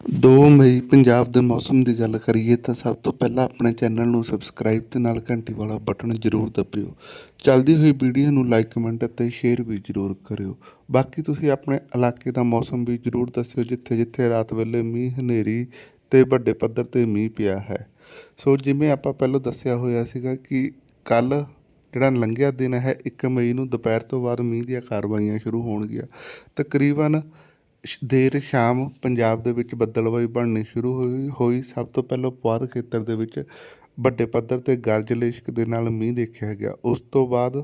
2 ਮਈ ਪੰਜਾਬ ਦੇ ਮੌਸਮ ਦੀ ਗੱਲ ਕਰੀਏ ਤਾਂ ਸਭ ਤੋਂ ਪਹਿਲਾਂ ਆਪਣੇ ਚੈਨਲ ਨੂੰ ਸਬਸਕ੍ਰਾਈਬ ਤੇ ਨਾਲ ਘੰਟੀ ਵਾਲਾ ਬਟਨ ਜ਼ਰੂਰ ਦਬਿਓ। ਚੱਲਦੀ ਹੋਈ ਵੀਡੀਓ ਨੂੰ ਲਾਈਕ ਕਮੈਂਟ ਅਤੇ ਸ਼ੇਅਰ ਵੀ ਜ਼ਰੂਰ ਕਰਿਓ। ਬਾਕੀ ਤੁਸੀਂ ਆਪਣੇ ਇਲਾਕੇ ਦਾ ਮੌਸਮ ਵੀ ਜ਼ਰੂਰ ਦੱਸਿਓ ਜਿੱਥੇ ਜਿੱਥੇ ਰਾਤ ਵੇਲੇ ਮੀਂਹ, ਹਨੇਰੀ ਤੇ ਵੱਡੇ ਪੱਧਰ ਤੇ ਮੀਂਹ ਪਿਆ ਹੈ। ਸੋ ਜਿਵੇਂ ਆਪਾਂ ਪਹਿਲਾਂ ਦੱਸਿਆ ਹੋਇਆ ਸੀਗਾ ਕਿ ਕੱਲ ਜਿਹੜਾ ਲੰਘਿਆ ਦਿਨ ਹੈ 1 ਮਈ ਨੂੰ ਦੁਪਹਿਰ ਤੋਂ ਬਾਅਦ ਮੀਂਹ ਦੀਆਂ ਕਾਰਵਾਈਆਂ ਸ਼ੁਰੂ ਹੋਣਗੀਆਂ। ਤਕਰੀਬਨ ਦੇਰ ਸ਼ਾਮ ਪੰਜਾਬ ਦੇ ਵਿੱਚ ਬੱਦਲਵਾਈ ਬਣਨੀ ਸ਼ੁਰੂ ਹੋਈ ਹੋਈ। ਸਭ ਤੋਂ ਪਹਿਲਾਂ ਪੁਆਧ ਖੇਤਰ ਦੇ ਵਿੱਚ ਵੱਡੇ ਪੱਧਰ ਤੇ ਗਰਜ ਲਿਸ਼ਕ ਦੇ ਨਾਲ ਮੀਂਹ ਦੇਖਿਆ ਗਿਆ। ਉਸ ਤੋਂ ਬਾਅਦ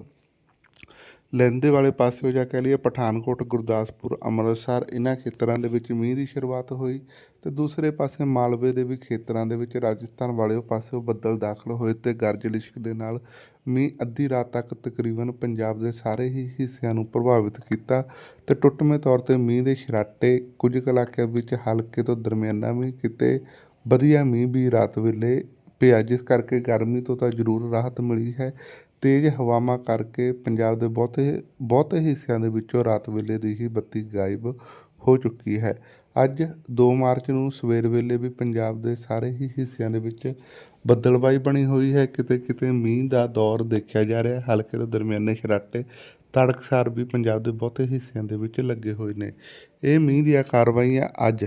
ਲਹਿੰਦੇ ਵਾਲੇ ਪਾਸਿਓ ਜਾਂ ਕਹਿ ਲਈਏ ਪਠਾਨਕੋਟ, ਗੁਰਦਾਸਪੁਰ, ਅੰਮ੍ਰਿਤਸਰ ਇਹਨਾਂ ਖੇਤਰਾਂ ਦੇ ਵਿੱਚ ਮੀਂਹ ਦੀ ਸ਼ੁਰੂਆਤ ਹੋਈ ਤੇ ਦੂਸਰੇ ਪਾਸੇ ਮਾਲਵੇ ਦੇ ਵੀ ਖੇਤਰਾਂ ਦੇ ਵਿੱਚ ਰਾਜਸਥਾਨ ਵਾਲੇ ਪਾਸਿਓ ਬੱਦਲ ਦਾਖਲ ਹੋਏ ਤੇ ਗਰਜ ਲਿਸ਼ਕ ਦੇ ਨਾਲ ਮੀਂਹ ਅੱਧੀ ਰਾਤ ਤੱਕ ਤਕਰੀਬਨ ਪੰਜਾਬ ਦੇ ਸਾਰੇ ਹੀ ਹਿੱਸਿਆਂ ਨੂੰ ਪ੍ਰਭਾਵਿਤ ਕੀਤਾ ਤੇ ਟੁੱਟਵੇਂ ਤੌਰ ਤੇ ਮੀਂਹ ਦੇ ਛਰਾਟੇ ਕੁਝ ਕੁ ਇਲਾਕਿਆਂ ਵਿੱਚ ਹਲਕੇ ਤੋਂ ਦਰਮਿਆਨਾ ਮੀਂਹ ਕਿਤੇ, ਵਧੀਆ ਮੀਂਹ ਵੀ ਰਾਤ ਵੇਲੇ ਪਿਆ ਜਿਸ ਕਰਕੇ ਗਰਮੀ ਤੋਂ ਤਾਂ ਜ਼ਰੂਰ ਰਾਹਤ ਮਿਲੀ ਹੈ। ਤੇਜ਼ ਹਵਾਵਾਂ ਕਰਕੇ ਪੰਜਾਬ ਦੇ ਬਹੁਤੇ ਬਹੁਤੇ ਹਿੱਸਿਆਂ ਦੇ ਵਿੱਚੋਂ ਰਾਤ ਵੇਲੇ ਦੀ ਹੀ ਬੱਤੀ ਗਾਇਬ ਹੋ ਚੁੱਕੀ ਹੈ। ਅੱਜ 2 ਮਾਰਚ ਨੂੰ ਸਵੇਰ ਵੇਲੇ ਵੀ ਪੰਜਾਬ ਦੇ ਸਾਰੇ ਹੀ ਹਿੱਸਿਆਂ ਦੇ ਵਿੱਚ ਬੱਦਲਬਾਈ ਬਣੀ ਹੋਈ ਹੈ। ਕਿਤੇ ਕਿਤੇ ਮੀਂਹ ਦਾ ਦੌਰ ਦੇਖਿਆ ਜਾ ਰਿਹਾ ਹੈ ਹਲਕੇ ਤੋਂ ਦਰਮਿਆਨੇ ਛਰਾਟੇ, ਤੜਕਸਾਰ ਵੀ ਪੰਜਾਬ ਦੇ ਬਹੁਤੇ ਹਿੱਸਿਆਂ ਦੇ ਵਿੱਚ ਲੱਗੇ ਹੋਏ ਨੇ। ਇਹ ਮੀਂਹ ਦੀਆਂ ਕਾਰਵਾਈਆਂ ਅੱਜ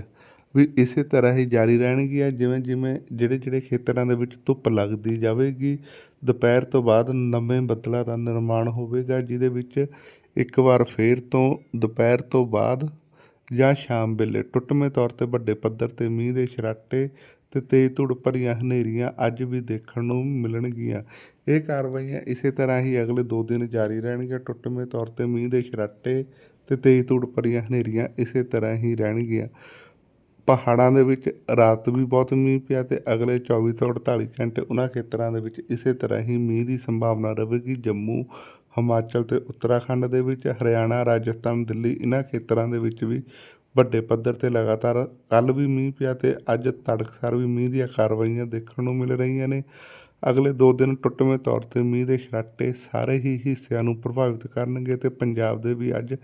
ਵੀ ਇਸੇ ਤਰ੍ਹਾਂ ਹੀ ਜਾਰੀ ਰਹਿਣਗੀਆਂ ਜਿਵੇਂ ਜਿਵੇਂ ਜਿਹੜੇ ਜਿਹੜੇ ਖੇਤਰਾਂ ਦੇ ਵਿੱਚ ਧੁੱਪ ਲੱਗਦੀ ਜਾਵੇਗੀ, ਦੁਪਹਿਰ ਤੋਂ ਬਾਅਦ ਨਵੇਂ ਬੱਦਲਾਂ ਦਾ ਨਿਰਮਾਣ ਹੋਵੇਗਾ, ਜਿਹਦੇ ਵਿੱਚ ਇੱਕ ਵਾਰ ਫੇਰ ਤੋਂ ਦੁਪਹਿਰ ਤੋਂ ਬਾਅਦ ਜਾਂ ਸ਼ਾਮ ਵੇਲੇ ਟੁੱਟਵੇਂ ਤੌਰ ਤੇ ਵੱਡੇ ਪੱਧਰ ਤੇ ਮੀਂਹ ਦੇ ਛਰਾਟੇ ਤੇ ਤੇਜ਼ ਧੁੜ ਭਰੀਆਂ ਹਨੇਰੀਆਂ ਅੱਜ ਵੀ ਦੇਖਣ ਨੂੰ ਮਿਲਣਗੀਆਂ। ਇਹ ਕਾਰਵਾਈਆਂ ਇਸੇ ਤਰ੍ਹਾਂ ਹੀ ਅਗਲੇ 2 ਦਿਨ ਜਾਰੀ ਰਹਿਣਗੀਆਂ। ਟੁੱਟਵੇਂ ਤੌਰ ਤੇ ਮੀਂਹ ਦੇ ਛਰਾਟੇ ਤੇ ਤੇਜ਼ ਧੁੜ ਭਰੀਆਂ ਹਨੇਰੀਆਂ ਇਸੇ ਤਰ੍ਹਾਂ ਹੀ ਰਹਿਣਗੀਆਂ। ਪਹਾੜਾਂ ਦੇ ਵਿੱਚ ਰਾਤ ਵੀ ਬਹੁਤ ਮੀਂਹ ਪਿਆ ਤੇ ਅਗਲੇ 24 ਤੋਂ 48 ਘੰਟੇ ਉਹਨਾਂ ਖੇਤਰਾਂ ਦੇ ਵਿੱਚ ਇਸੇ ਤਰ੍ਹਾਂ ਹੀ ਮੀਂਹ ਦੀ ਸੰਭਾਵਨਾ ਰਹੇਗੀ। ਜੰਮੂ, ਹਿਮਾਚਲ ਤੇ ਉੱਤਰਾਖੰਡ ਦੇ ਵਿੱਚ, ਹਰਿਆਣਾ, ਰਾਜਸਥਾਨ, ਦਿੱਲੀ ਇਹਨਾਂ ਖੇਤਰਾਂ ਦੇ ਵਿੱਚ ਵੀ ਵੱਡੇ ਪੱਧਰ ਤੇ ਲਗਾਤਾਰ ਕੱਲ ਵੀ ਮੀਂਹ ਪਿਆ ਤੇ ਅੱਜ ਤੜਕਸਾਰ ਵੀ ਮੀਂਹ ਦੀਆਂ ਕਾਰਵਾਈਆਂ ਦੇਖਣ ਨੂੰ ਮਿਲ ਰਹੀਆਂ ਨੇ। ਅਗਲੇ 2 ਦਿਨ ਟੁੱਟਵੇਂ ਤੌਰ ਤੇ ਮੀਂਹ ਦੇ ਛਰਾਟੇ ਸਾਰੇ ਹੀ ਹਿੱਸਿਆਂ ਨੂੰ ਪ੍ਰਭਾਵਿਤ ਕਰਨਗੇ ਤੇ ਪੰਜਾਬ ਦੇ ਵੀ ਅੱਜ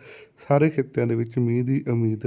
ਸਾਰੇ ਖਿੱਤਿਆਂ ਦੇ ਵਿੱਚ ਮੀਂਹ ਦੀ ਉਮੀਦ